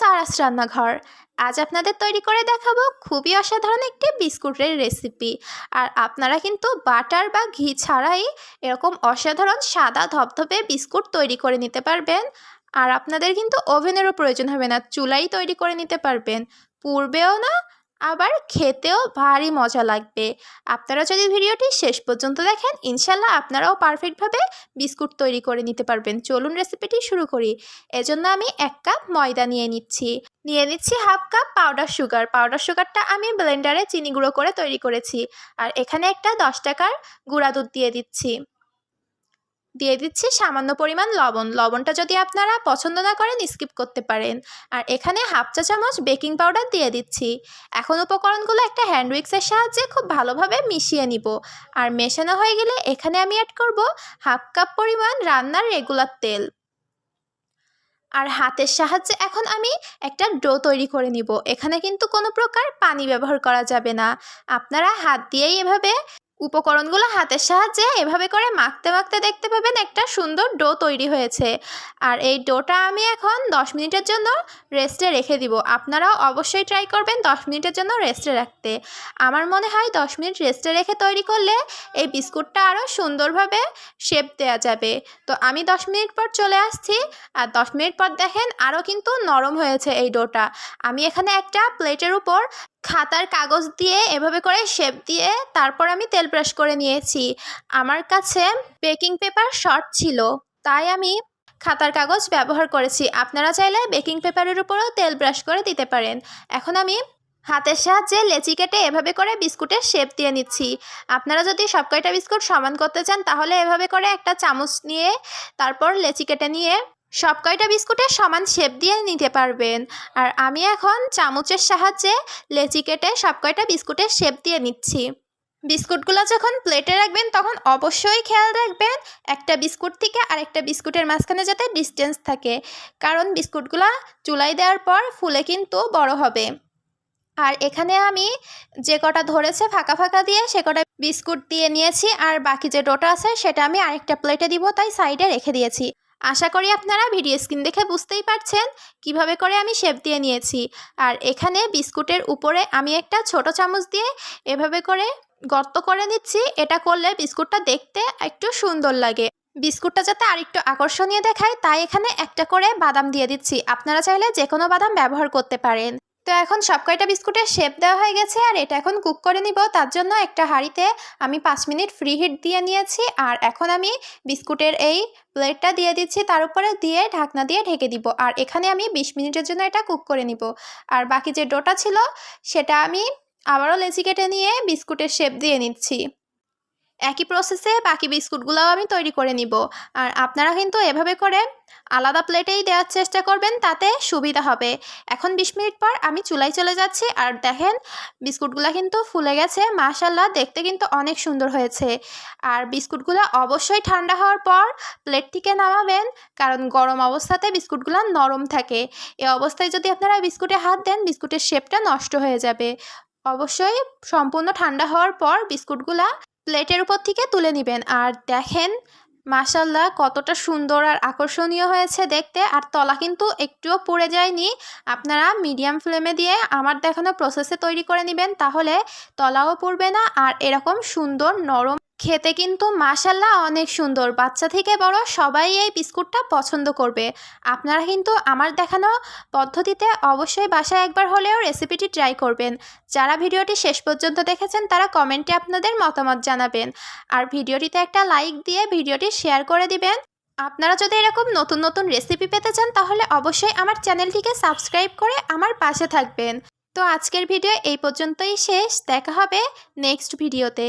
সারাস রান্নাঘর। আজ আপনাদের তৈরি করে দেখাবো খুবই অসাধারণ একটি বিস্কুটের রেসিপি। আর আপনারা কিন্তু বাটার বা ঘি ছাড়াই এরকম অসাধারণ সাদা ধপধপে বিস্কুট তৈরি করে নিতে পারবেন। আর আপনাদের কিন্তু ওভেনেরও প্রয়োজন হবে না, চুলাই তৈরি করে নিতে পারবেন। পূর্বেও না আবার খেতেও ভারী মজা লাগবে। আপনারা যদি ভিডিওটি শেষ পর্যন্ত দেখেন, ইনশাল্লাহ আপনারাও পারফেক্টভাবে বিস্কুট তৈরি করে নিতে পারবেন। চলুন রেসিপিটি শুরু করি। এজন্য আমি এক কাপ ময়দা নিয়ে নিচ্ছি। নিয়ে নিচ্ছি half cup powder sugar. Powder সুগারটা আমি ব্লেন্ডারে চিনি গুঁড়ো করে তৈরি করেছি। আর এখানে একটা দশ টাকার গুঁড়া দুধ দিয়ে দিচ্ছি। দিয়ে দিচ্ছি সামান্য পরিমাণ লবণ। লবণটা যদি আপনারা পছন্দ না করেন স্কিপ করতে পারেন। আর এখানে হাফ চা চামচ বেকিং পাউডার দিয়ে দিচ্ছি। এখন উপকরণগুলো একটা হ্যান্ড উইক্সের সাহায্যে খুব ভালোভাবে মিশিয়ে নিব। আর মেশানো হয়ে গেলে এখানে আমি অ্যাড করব হাফ কাপ পরিমাণ রান্নার রেগুলার তেল। আর হাতের সাহায্যে এখন আমি একটা ডো তৈরি করে নিব। এখানে কিন্তু কোনো প্রকার পানি ব্যবহার করা যাবে না। আপনারা হাত দিয়েই এভাবে উপকরণগুলো হাতের সাহায্যে এভাবে করে মাখতে মাখতে দেখতে পাবেন একটা সুন্দর ডো তৈরি হয়েছে। আর এই ডোটা আমি এখন 10 মিনিটের জন্য রেস্টে রেখে দিব। আপনারাও অবশ্যই ট্রাই করবেন 10 মিনিটের জন্য রেস্টে রাখতে। আমার মনে হয় 10 মিনিট রেস্টে রেখে তৈরি করলে এই বিস্কুটটা আরও সুন্দরভাবে শেপ দেওয়া যাবে। তো আমি 10 মিনিট পর চলে আসছি। আর 10 মিনিট পর দেখেন আরও কিন্তু নরম হয়েছে এই ডোটা। আমি এখানে একটা প্লেটের উপর খাতার কাগজ দিয়ে এভাবে করে শেপ দিয়ে তারপর আমি তেল ব্রাশ করে নিয়েছি। আমার কাছে বেকিং পেপার শর্ট ছিল, তাই আমি খাতার কাগজ ব্যবহার করেছি। আপনারা চাইলে বেকিং পেপারের উপরেও তেল ব্রাশ করে দিতে পারেন। এখন আমি হাতের সাহায্যে লেচি কেটে এভাবে করে বিস্কুটের শেপ দিয়ে নিচ্ছি। আপনারা যদি সব কয়টা বিস্কুট সমান করতে চান, তাহলে এভাবে করে একটা চামচ নিয়ে, তারপর লেচি কেটে নিয়ে সব কয়টা বিস্কুটের সমান শেপ দিয়ে নিতে পারবেন। আর আমি এখন চামচের সাহায্যে লেচি কেটে সব কয়টা বিস্কুটের শেপ দিয়ে নিচ্ছি। বিস্কুটগুলো যখন প্লেটে রাখবেন, তখন অবশ্যই খেয়াল রাখবেন একটা বিস্কুট থেকে আরেকটা বিস্কুটের মাঝখানে যাতে ডিস্টেন্স থাকে। কারণ বিস্কুটগুলো চুলাই দেওয়ার পর ফুলে কিন্তু বড় হবে। আর এখানে আমি যে কটা ধরেছে ফাঁকা ফাঁকা দিয়ে, সে কটা বিস্কুট দিয়ে নিয়েছি, আর বাকি যে ডোটা আছে, সেটা আমি আরেকটা প্লেটে দিব, তাই সাইডে রেখে দিয়েছি। আশা করি আপনারা ভিডিও স্ক্রিন দেখে বুঝতেই পারছেন কীভাবে করে আমি শেপ দিয়ে নিয়েছি। আর এখানে বিস্কুটের উপরে আমি একটা ছোট চামচ দিয়ে এভাবে করে গর্ত করে নিচ্ছি। এটা করলে বিস্কুটটা দেখতে একটু সুন্দর লাগে। বিস্কুটটা যাতে আরেকটু আকর্ষণীয় দেখায়, তাই এখানে একটা করে বাদাম দিয়ে দিচ্ছি। আপনারা চাইলে যে কোনো বাদাম ব্যবহার করতে পারেন। তো এখন সব কয়টা বিস্কুটের শেপ দেওয়া হয়ে গেছে, আর এটা এখন কুক করে নিব। তার জন্য একটা হাঁড়িতে আমি পাঁচ মিনিট ফ্রি হিট দিয়ে নিয়েছি, আর এখন আমি বিস্কুটের এই প্লেটটা দিয়ে দিচ্ছি। তার উপরে দিয়ে ঢাকনা দিয়ে ঢেকে দিব, আর এখানে আমি বিশ মিনিটের জন্য এটা কুক করে নিব। আর বাকি যে ডোটা ছিল, সেটা আমি আবারও লেচি কেটে নিয়ে বিস্কুটের শেপ দিয়ে নিচ্ছি। একই প্রসেসে বাকি বিস্কুটগুলোও আমি তৈরি করে নিব। আর আপনারা কিন্তু এভাবে করে আলাদা প্লেটেই দেওয়ার চেষ্টা করবেন, তাতে সুবিধা হবে। এখন বিশ মিনিট পর আমি চুলাই চলে যাচ্ছি, আর দেখেন বিস্কুটগুলো কিন্তু ফুলে গেছে। মাশাল্লাহ দেখতে কিন্তু অনেক সুন্দর হয়েছে। আর বিস্কুটগুলো অবশ্যই ঠান্ডা হওয়ার পর প্লেট থেকে নামাবেন, কারণ গরম অবস্থাতে বিস্কুটগুলো নরম থাকে। এ অবস্থায় যদি আপনারা বিস্কুটে হাত দেন, বিস্কুটের শেপটা নষ্ট হয়ে যাবে। অবশ্যই সম্পূর্ণ ঠান্ডা হওয়ার পর বিস্কুটগুলা প্লেটের উপর থেকে তুলে নেবেন। আর দেখেন মাসাল্লাহ কতটা সুন্দর আর আকর্ষণীয় হয়েছে দেখতে। আর তলা কিন্তু একটুও পড়ে যায়নি। আপনারা মিডিয়াম ফ্লেমে দিয়ে আমার দেখানো প্রসেসে তৈরি করে নেবেন, তাহলে তলাও পড়বে না। আর এরকম সুন্দর নরম খেতে কিন্তু মাশাল্লাহ অনেক সুন্দর। বাচ্চা থেকে বড় সবাই এই বিস্কুটটা পছন্দ করবে। আপনারা কিন্তু আমার দেখানো পদ্ধতিতে অবশ্যই বাসায় একবার হলেও রেসিপিটি ট্রাই করবেন। যারা ভিডিওটি শেষ পর্যন্ত দেখেছেন, তারা কমেন্টে আপনাদের মতামত জানাবেন। আর ভিডিওটিতে একটা লাইক দিয়ে ভিডিওটি শেয়ার করে দিবেন। আপনারা যদি এরকম নতুন নতুন রেসিপি পেতে চান, তাহলে অবশ্যই আমার চ্যানেলটিকে সাবস্ক্রাইব করে আমার পাশে থাকবেন। তো আজকের ভিডিও এই পর্যন্তই শেষ। দেখা হবে নেক্সট ভিডিওতে।